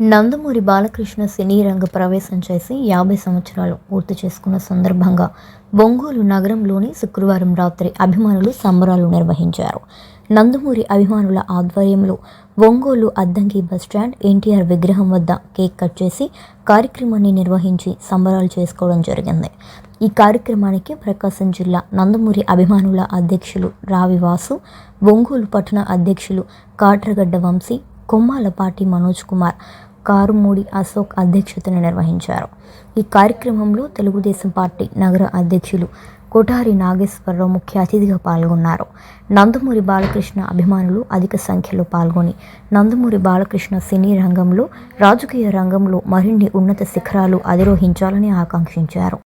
నందమూరి బాలకృష్ణ సినీ రంగ ప్రవేశం చేసి యాభై సంవత్సరాలు పూర్తి చేసుకున్న సందర్భంగా ఒంగోలు నగరంలోని శుక్రవారం రాత్రి అభిమానులు సంబరాలు నిర్వహించారు. నందమూరి అభిమానుల ఆధ్వర్యంలో ఒంగోలు అద్దంకి బస్టాండ్ ఎన్టీఆర్ విగ్రహం వద్ద కేక్ కట్ చేసి కార్యక్రమాన్ని నిర్వహించి సంబరాలు చేసుకోవడం జరిగింది. ఈ కార్యక్రమానికి ప్రకాశం జిల్లా నందమూరి అభిమానుల అధ్యక్షులు రావి వాసు ఒంగోలు పట్టణ అధ్యక్షులు కాట్రగడ్డ వంశీ కొమ్మాలపాటి మనోజ్ కుమార్ కారుమూడి అశోక్ అధ్యక్షతన నిర్వహించారు. ఈ కార్యక్రమంలో తెలుగుదేశం పార్టీ నగర అధ్యక్షులు కొఠారి నాగేశ్వరరావు ముఖ్య అతిథిగా పాల్గొన్నారు. నందమూరి బాలకృష్ణ అభిమానులు అధిక సంఖ్యలో పాల్గొని నందమూరి బాలకృష్ణ సినీ రంగంలో రాజకీయ రంగంలో మరిన్ని ఉన్నత శిఖరాలు అధిరోహించాలని ఆకాంక్షించారు.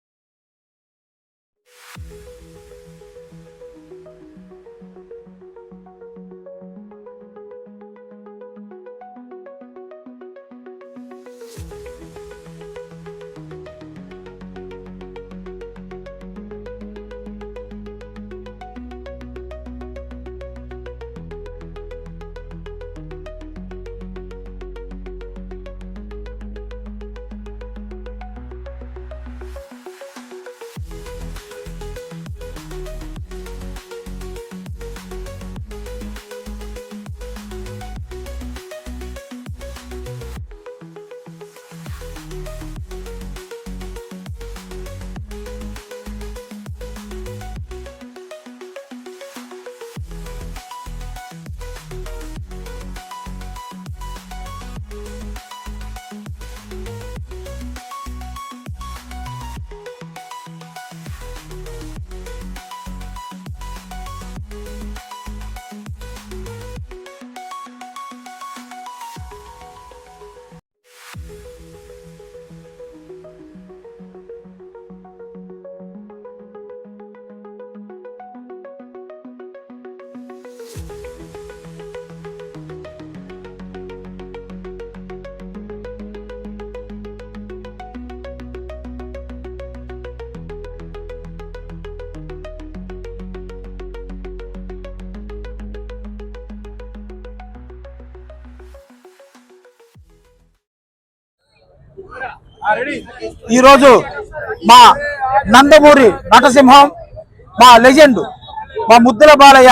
ఈరోజు మా నందమూరి నటసింహం మా లెజెండ్ మా ముద్దుల బాలయ్య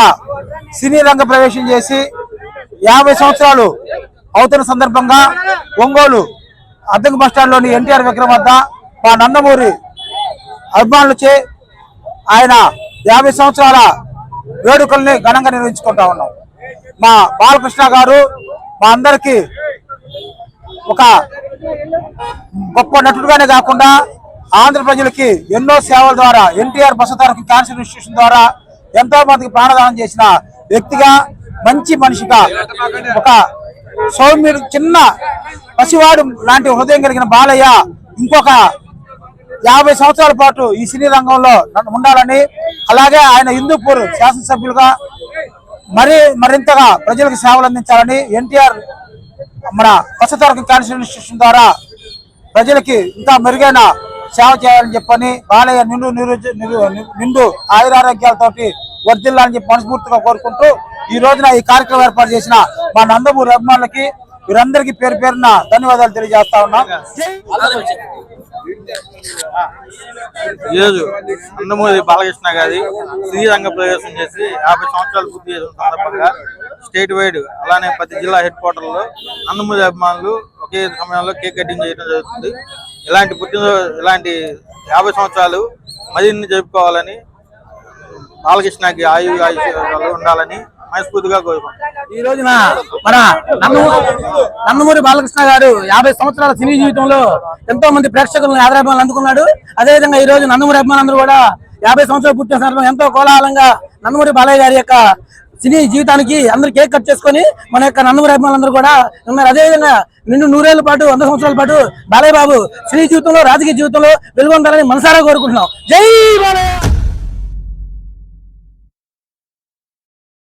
సినీ రంగ ప్రవేశం చేసి యాభై సంవత్సరాలు అవుతున్న సందర్భంగా ఒంగోలు అద్దెకు బస్టాండ్లోని ఎన్టీఆర్ విక్రమ్ వద్ద మా నందమూరి అభిమానులచే ఆయన యాభై సంవత్సరాల వేడుకల్ని ఘనంగా నిర్వహించుకుంటా ఉన్నాం. మా బాలకృష్ణ గారు మా అందరికీ ఒక గొప్ప నటుడుగానే కాకుండా ఆంధ్ర ప్రజలకి ఎన్నో సేవల ద్వారా ఎన్టీఆర్ బసతారకి క్యాన్సర్ ఇన్స్టిట్యూషన్ ద్వారా ఎంతో మందికి ప్రాణదానం చేసిన వ్యక్తిగా మంచి మనిషిగా ఒక సౌమ్యుడు చిన్న పసివాడు లాంటి హృదయం కలిగిన బాలయ్య ఇంకొక యాభై సంవత్సరాల పాటు ఈ సినీ రంగంలో ఉండాలని అలాగే ఆయన హిందూపూర్ శాసనసభ్యులుగా మరి మరింతగా ప్రజలకు సేవలు అందించాలని ఎన్టీఆర్ మన పచ్చతరకం క్యాన్సర్ ద్వారా ప్రజలకి ఇంకా మెరుగైన సేవ చేయాలని చెప్పని బాలయ్య నిండు నిరు- నిండు ఆయురారోగ్యాలతోటి వర్ధిల్లాలని చెప్పి మనస్ఫూర్తిగా కోరుకుంటూ ఈ రోజున ఈ కార్యక్రమం ఏర్పాటు చేసిన మా నందమూరి అభిమానులకి వీరందరికీ పేరు పేరున ధన్యవాదాలు తెలియజేస్తా ఉన్నా. ఈరోజు నందమూరి బాలకృష్ణ గారి శ్రీరంగ ప్రవేశం చేసి యాభై సంవత్సరాలు పూర్తి చేసిన సందర్భంగా స్టేట్ వైడ్ అలానే ప్రతి జిల్లా హెడ్ క్వార్టర్లో నందమూరి అభిమానులు ఒకే సమయంలో కేక్ కటింగ్ చేయడం జరుగుతుంది. ఇలాంటి పుట్టినరోజు ఇలాంటి యాభై సంవత్సరాలు మరిన్ని జరుపుకోవాలని బాలకృష్ణకి ఆయు ఆయుష్యాలు ఉండాలని మనస్ఫూర్తిగా కోరుకుంటాం ఈ రోజున మన నందమూరి నందమూరి బాలకృష్ణ గారు యాభై సంవత్సరాల సినీ జీవితంలో ఎంతో మంది ప్రేక్షకులను ఆదరాభిమానులు అందుకున్నాడు. అదేవిధంగా ఈ రోజు నందమూరి అభిమానులందరూ కూడా యాభై సంవత్సరాలు పుట్టిన సందర్భంగా ఎంతో కోలాహలంగా నందమూరి బాలయ్య గారి యొక్క సినీ జీవితానికి అందరు కేక్ కట్ చేసుకొని మన యొక్క నందమూరి అభిమానులందరూ కూడా ఉన్నారు. అదేవిధంగా నిన్ను నూరేళ్ళ పాటు వంద సంవత్సరాల పాటు బాలయ్య బాబు సినీ జీవితంలో రాజకీయ జీవితంలో వెలుగొందాలని మనసారా కోరుకుంటున్నాం. జై బాలయ్య!